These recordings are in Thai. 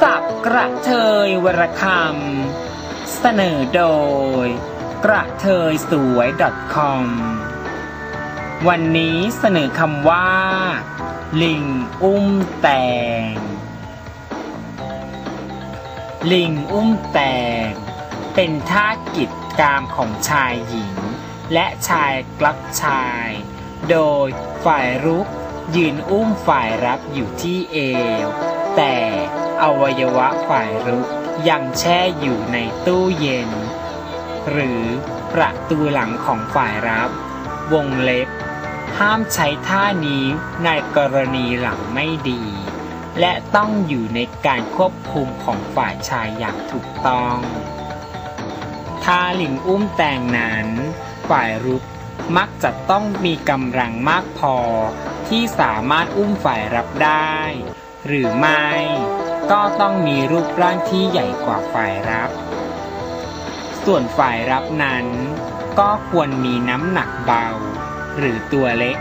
สับกระเทยวรคำเสนอโดย กระเทยสวย .com วันนี้เสนอคำว่า ลิงอุ้มแตง ลิงอุ้มแตง เป็นท่ากิจกรรมของชายหญิง และชายกลักชาย โดยฝ่ายรุกยืนอุ้มฝ่ายรับอยู่ที่เอว แต่อวัยวะฝ่ายรุกยังแช่อยู่ในตู้เย็น หรือประตูหลังของฝ่ายรับ วงเล็บ ห้ามใช้ท่านี้ในกรณีหลังไม่ดี และต้องอยู่ในการควบคุมของฝ่ายชายอย่างถูกต้องท่าลิงอุ้มแต่งนั้น ฝ่ายรุกมักจะต้องมีกำลังมากพอที่สามารถอุ้มฝ่ายรับได้ หรือไม่ ก็ต้องมีรูปร่างที่ใหญ่กว่าฝ่ายรับ ส่วนฝ่ายรับนั้น ก็ควรมีน้ำหนักเบา หรือตัวเล็ก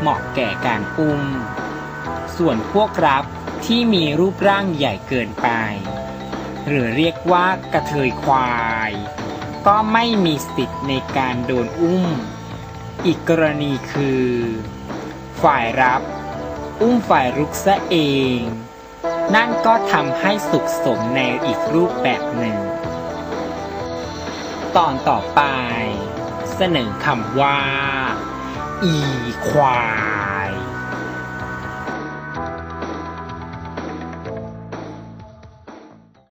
เหมาะแก่การอุ้ม ส่วนพวกรับที่มีรูปร่างใหญ่เกินไป หรือเรียกว่ากระเทยควาย ก็ไม่มีสิทธิ์ในการโดนอุ้ม อีกกรณีคือ ฝ่ายรับ อุ้มฝ่ายรุกซะเอง นั่นก็ทำให้สุขสมในอีกรูปแบบหนึ่ง ตอนต่อไป เสนอคำว่า อีควา